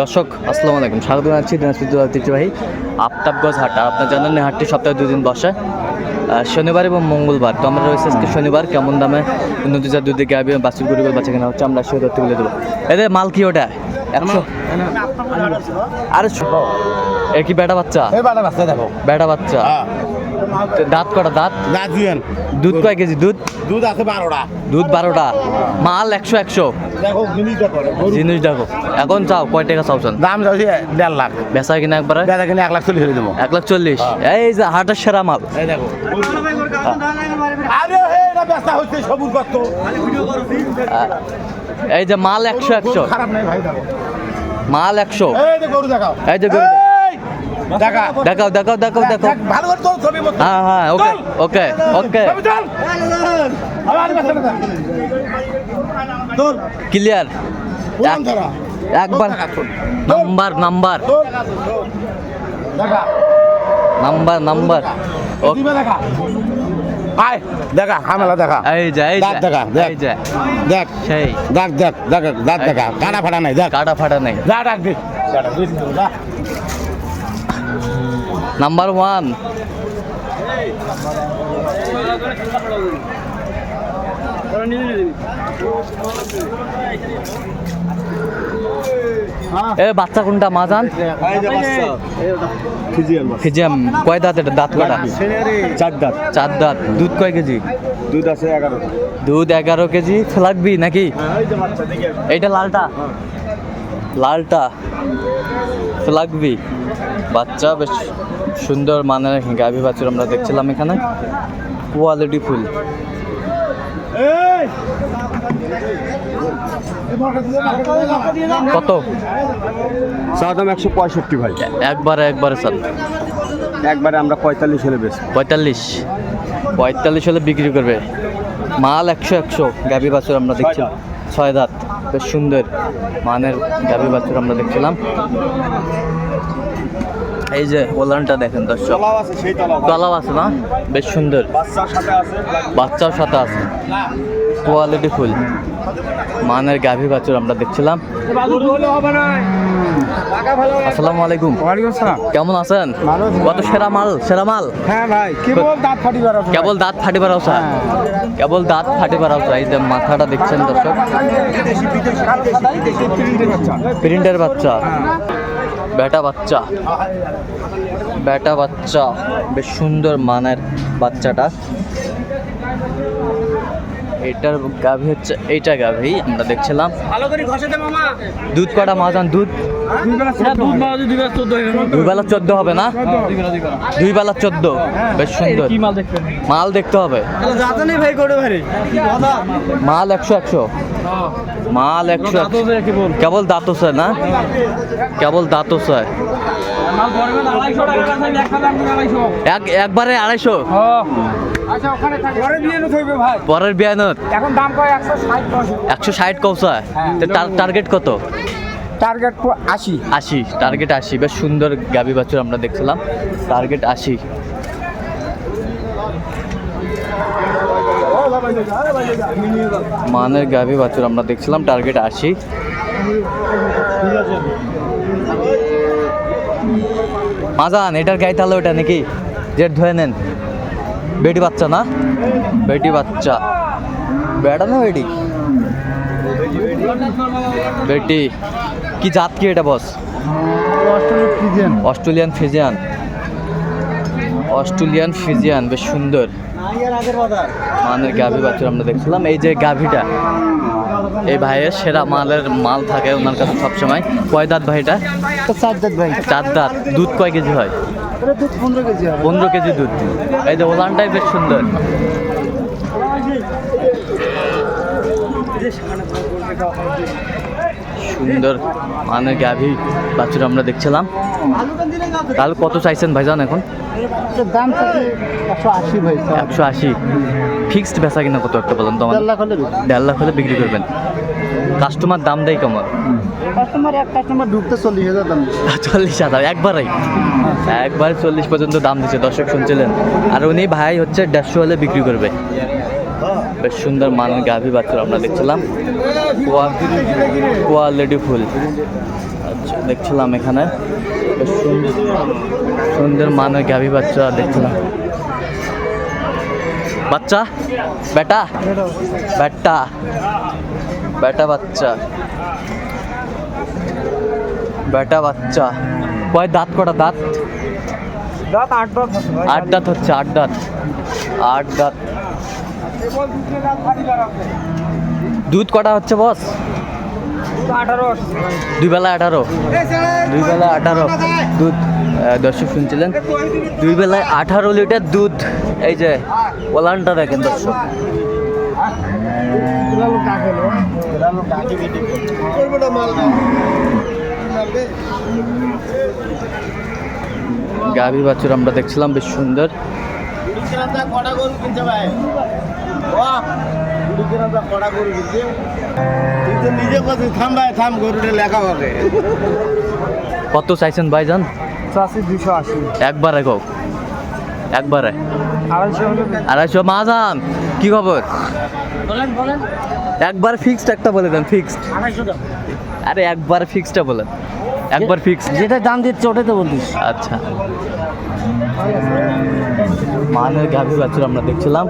দর্শক আসসালামু আলাইকুম। স্বাগত জানাচ্ছি দিনাজপুর জেলার ঐতিহ্যবাহী আফতাবগঞ্জ হাট। আর আপনার জানেন হাটটি সপ্তাহে দুদিন বসে। শনিবার এবং মঙ্গলবার। তো আমরা রয়েছে আজকে শনিবার কেমন দামে নদী চার দুধ দিকে আবি বাছুর গরু বাচ্চা কেনা হচ্ছে আমরা সেই তথ্য তুলে দেবো এদের মাল কি ওটা? একশো। আরে এ কি বেটা বাচ্চা? বাটা বাচ্চা দেখো। বেটা বাচ্চা? হ্যাঁ। দাঁত কটা দাঁত? দিয়েন। দুধ কয় কেজি দুধ? দুধ আছে বারোটা। দুধ বারোটা। মাল একশো একশো। জিনিস দেখো এখন চাও কয় টাকা চাওছেন দাম যাচ্ছে দেড় লাখ। বেচা কিনা একবারে? বেচা কিনে এক লাখ চল্লিশ হয়ে দেবো এক লাখ চল্লিশ। এই যে হাটের সেরা মাল। এই দেখো। আরে হে এটা বেচা হচ্ছে সবুজ কত এই যে মাল একশো একশো। খারাপ নাই ভাই দেখো। মাল একশো। এই যে গরু দেখাও। এই যে গরু দেখাও দেখাও দেখাও দেখাও দেখ, ভালো করে তোর ছবি মতো হ্যাঁ হ্যাঁ ওকে ওকে ওকে। তোল। ক্লিয়ার একবার। নাম্বার নাম্বার দেখা। নাম্বার নাম্বার দেখা। আয় দেখা হামেলা দেখা। এই যে এই দাঁত যে দেখা, দেখ। এই যে। দেখ সেই। দেখ দেখ দেখ দাঁত দেখা। কাটা ফাটা নাই দেখ। কাটা ফাটা নেই। যা ডাক দে। যা ডাক দে, যা। নাম্বার ওয়ান এ বাচ্চা কোনটা মাজান ফিজিয়াম। কয় দাঁত এটা? দাঁত কটা? চার দাঁত। চার দাঁত। দুধ কয় কেজি? দুধ আছে এগারো। দুধ এগারো কেজি। লাগবি নাকি? এইটা লালটা? লালটা লাগবি বাচ্চা বেশ সুন্দর মানের গাভী বাছুর আমরা দেখছিলাম এখানে। Quality full. কত? চা দাম একশো পঁয়ষট্টি ভাই। একবারে একবারে স্যার একবারে আমরা পঁয়তাল্লিশ হলে বেশ পঁয়তাল্লিশ। পঁয়তাল্লিশ হলে বিক্রি করবে। মাল একশো একশো গাভী বাছুর আমরা দেখছিলাম ছয় দাঁত বেশ সুন্দর মানের গাভী বাছুর আমরা দেখছিলাম। এই যে ওলানটা দেখেন দর্শক তলাও আছে না বেশ সুন্দর বাচ্চার সাথে আছে বাচ্চাও সাথে আছে কোয়ালিটি ফুল মানের গাভী বাছুর আমরা দেখছিলাম আসসালামু আলাইকুম ওয়ালাইকুম আসসালাম কেমন আছেন ভালো কত সেরা মাল সেরা মাল হ্যাঁ ভাই কেবল দাঁত ফাটি কেবল দাঁত ফাটি পারাওসা কেবল দাঁত ফাটি পারাওসা এই যে মাথাটা দেখছেন দর্শক প্রিন্টের বাচ্চা বেটা বাচ্চা। বেটা বাচ্চা। বেশ সুন্দর মানের বাচ্চাটা। এটার গাভী হচ্ছে এইটা গাভী আমরা দেখছিলাম। ভালো করে মামা। দুধ কটা মাজান দুধ? দুই বেলা চোদ্দ হবে না? দুই বেলা চোদ্দ? বেশ সুন্দর। মাল দেখতে হবে। জানি ভাই করে ভাই? মাল একশো একশো। মাল একশো কেবল দাঁতস না? কেবল দাঁতস এক একবারে আড়াইশো। ভাই। পরের বিয়ানত একশো ষাট একশো ষাট কৌশা টার্গেট কত? টার্গেট আশি। আশি। টার্গেট আশি। বেশ সুন্দর গাবি বাছুর আমরা দেখছিলাম। টার্গেট আশি। মানের গাভী বাছুর আমরা দেখছিলাম টার্গেট আশি। মাজান এটার গায়ে তাহলে ওটা নাকি? জেট ধুয়ে নেন। বেটি বাচ্চা না? বেটি বাচ্চা। বেটা না বেটি? বেটি। কি জাত কি এটা boss? Australian Friesian. Australian Friesian বেশ সুন্দর। মানের গাভী বাছুর আমরা দেখছিলাম। এই যে গাভীটা এই ভাইয়ের সেরা মালের মাল থাকে ওনার কাছে সবসময়। কয় দাঁত ভাইটা? চার দাঁত ভাই। চার দাঁত। দুধ কয় কেজি হয়? পনেরো কেজি পনেরো কেজি দুধ। এই যে ওলানটাই বেশ সুন্দর। সুন্দর মানে গাভী বাছুর আমরা দেখছিলাম। তাহলে কত চাইছেন ভাইজান এখন? দাম একশো আশি ভাই একশো আশি। ফিক্সড বেচা কিনা কত একটা বলেন তো দেড় লাখ হলে দেড় লাখ হলে বিক্রি করবেন। কাস্টমার দাম দেয় কেমন? কাস্টমার এক কাস্টমার ঢুকতে চল্লিশ হাজার দাম চল্লিশ হাজার একবারই। একবার চল্লিশ পর্যন্ত দাম দিচ্ছে দর্শক শুনছিলেন। আর উনি ভাই হচ্ছে দেড়শো হলে বিক্রি করবে। বেশ সুন্দর মানের গাভী বাছুর আমরা দেখছিলাম। Quality full. আচ্ছা দেখছিলাম এখানে। বেশ সুন্দর সুন্দর মানের গাভী বাচ্চা দেখছিলাম। বাচ্চা বেটা বেটা বেটা বাচ্চা। বেটা বাচ্চা। কয় দাঁত কটা দাঁত? দাঁত আট দাঁত আট দাঁত হচ্ছে আট দাঁত। আট দাঁত। দুধ কটা হচ্ছে বস দুই বেলা আঠারো। দুই বেলা আঠারো। দুধ দর্শক শুনছিলেন? দুই বেলায় আঠারো লিটার দুধ। এই যে, ওলানটা দেখেন দর্শক। গাভী বাছুর আমরা দেখছিলাম, বেশ সুন্দর। কটা গরু কিনছে গরু কিনছে তুই তো নিজে কথা থাম ভাই থাম গরুটা লেখা হবে কত চাইছেন ভাইজান? চাষি দুশো আশি। একবারে গো একবারে। আড়াইশো কি খবর? একবার ফিক্সড একটা বলে দেন ফিক্সড আরে একবার ফিক্সডটা বলেন। একবার ফিক্সড যেটা দাম দিচ্ছে ওটাই তো বলতিস। আচ্ছা। মানের গাভী বাছুর আমরা দেখছিলাম।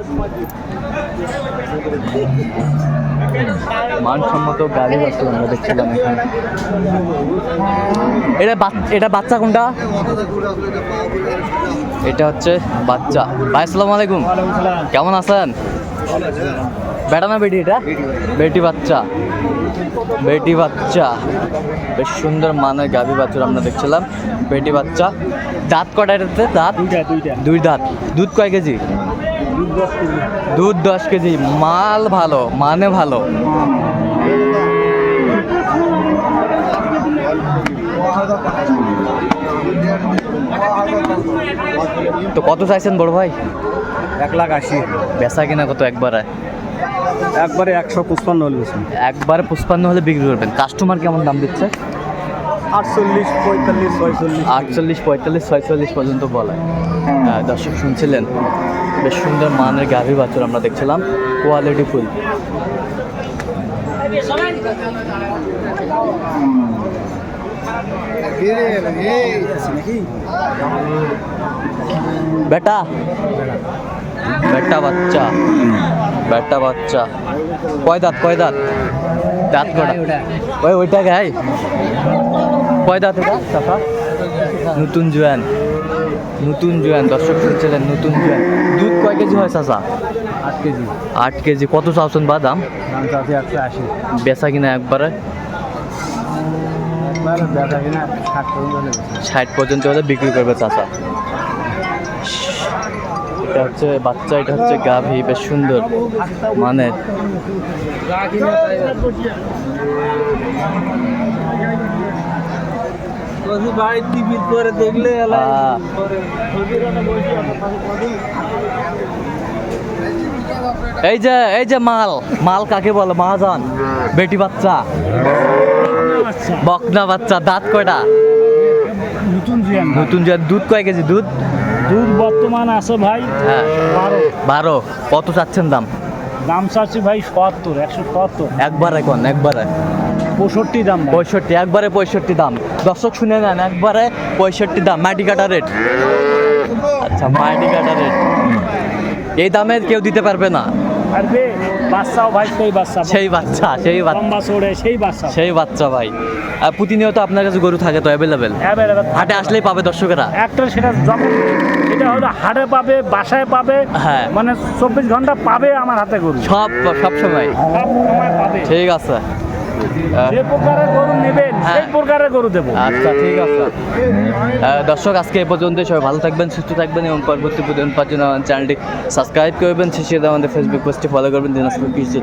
মানসম্মত গাড়ি বাছুর আমরা দেখছিলাম এখানে। এটা এটা বাচ্চা কোনটা? এটা হচ্ছে বাচ্চা। ভাই আসসালামু আলাইকুম। কেমন আছেন? বেটা না বেটি এটা? বেটি বাচ্চা। বেটি বাচ্চা। বেশ সুন্দর মানের গাভী বাছুর আমরা দেখছিলাম। বেটি বাচ্চা। দাঁত কটা এটাতে? দাঁত? দুই দাঁত। দুধ কয় কেজি? দুধ দশ কেজি মাল ভালো মানে ভালো। তো কত চাইছেন বড় ভাই? এক লাখ আশি। বেচা কিনা কত একবারে? একবারে একশো পঁচপান্ন হলে একবারে পুষ্পান্ন হলে বিক্রি করবেন। কাস্টমার কেমন দাম দিচ্ছে? আটচল্লিশ পঁয়তাল্লিশ ছয়চল্লিশ। আটচল্লিশ পঁয়তাল্লিশ ছয়চল্লিশ পর্যন্ত বলে। দর্শক শুনছিলেন। বেশ সুন্দর মানের গাভী বাছুর আমরা দেখছিলাম। Quality full. বেটা। বেটা বাচ্চা। বেটা বাচ্চা। কয় দাঁত কয় দাঁত? দাঁত কটা? ওই ওইটা গাই কয় দাঁত এটা? নতুন জোয়ান। নতুন জোয়ান দর্শক শুনছিলেন নতুন জোয়ান। দুধ কয় কেজি হয় চাচা? আট কেজি। আট কেজি। কত চাওছেন বা দাম? একশো আশি। বেচা কিনা একবারে? ষাট পর্যন্ত হলে বিক্রি করবে চাচা। এটা হচ্ছে বাচ্চা এটা হচ্ছে গাভী বেশ সুন্দর। মানে ভাই টিভির পরে দেখলে এই যে এই যে মাল মাল কাকে বলে? মহাজন বেটি বাচ্চা। বকনা বাচ্চা দাঁত কয়টা? নতুন জিয়ান। নতুন যে দুধ কয় কেজি? দুধ? দুধ বর্তমান আছে ভাই হ্যাঁ। বারো। বারো। কত চাচ্ছেন দাম? দাম চাচ্ছি ভাই সত্তর একশো সত্তর। একবার এখন একবারে? পঁয়ষট্টি দাম পঁয়ষট্টি একবারে পঁয়ষট্টি দাম। দর্শক শুনে নেন একবারে পঁয়ষট্টি দাম। মাটি কাটা রেট। আচ্ছা মাটি কাটা রেট। এই দামে কেউ দিতে পারবে না। আর বে বাচ্চাও ভাই সেই বাচ্চা সেই বাচ্চা সেই বাচ্চা। চড়ে সেই বাচ্চা। সেই বাচ্চা ভাই। আর প্রতিনিয়ত আপনার কাছে গরু থাকে তো অ্যাভেলেবেল অ্যাভেলেবেল হাটে আসলেই পাবে দর্শকেরা? একটা সেটা যখন এটা হলো হাটে পাবে বাসায় পাবে হ্যাঁ। মানে চব্বিশ ঘণ্টা পাবে আমার হাতে গরু। সব সব সময়। সব সময় পাবে। ঠিক আছে। যে প্রকারের গরু নেবেন হ্যাঁ। সেই প্রকারের গরু দেবো। আচ্ছা ঠিক আছে। দর্শক আজকে এ পর্যন্ত সবাই ভালো থাকবেন সুস্থ থাকবেন এবং পরবর্তী পর্যন্ত পাওয়ার জন্য চ্যানেলটি সাবস্ক্রাইব করবেন। শেষে আমাদের ফেসবুক পোস্টটি ফলো করবেন। দিনাজপুর কৃষি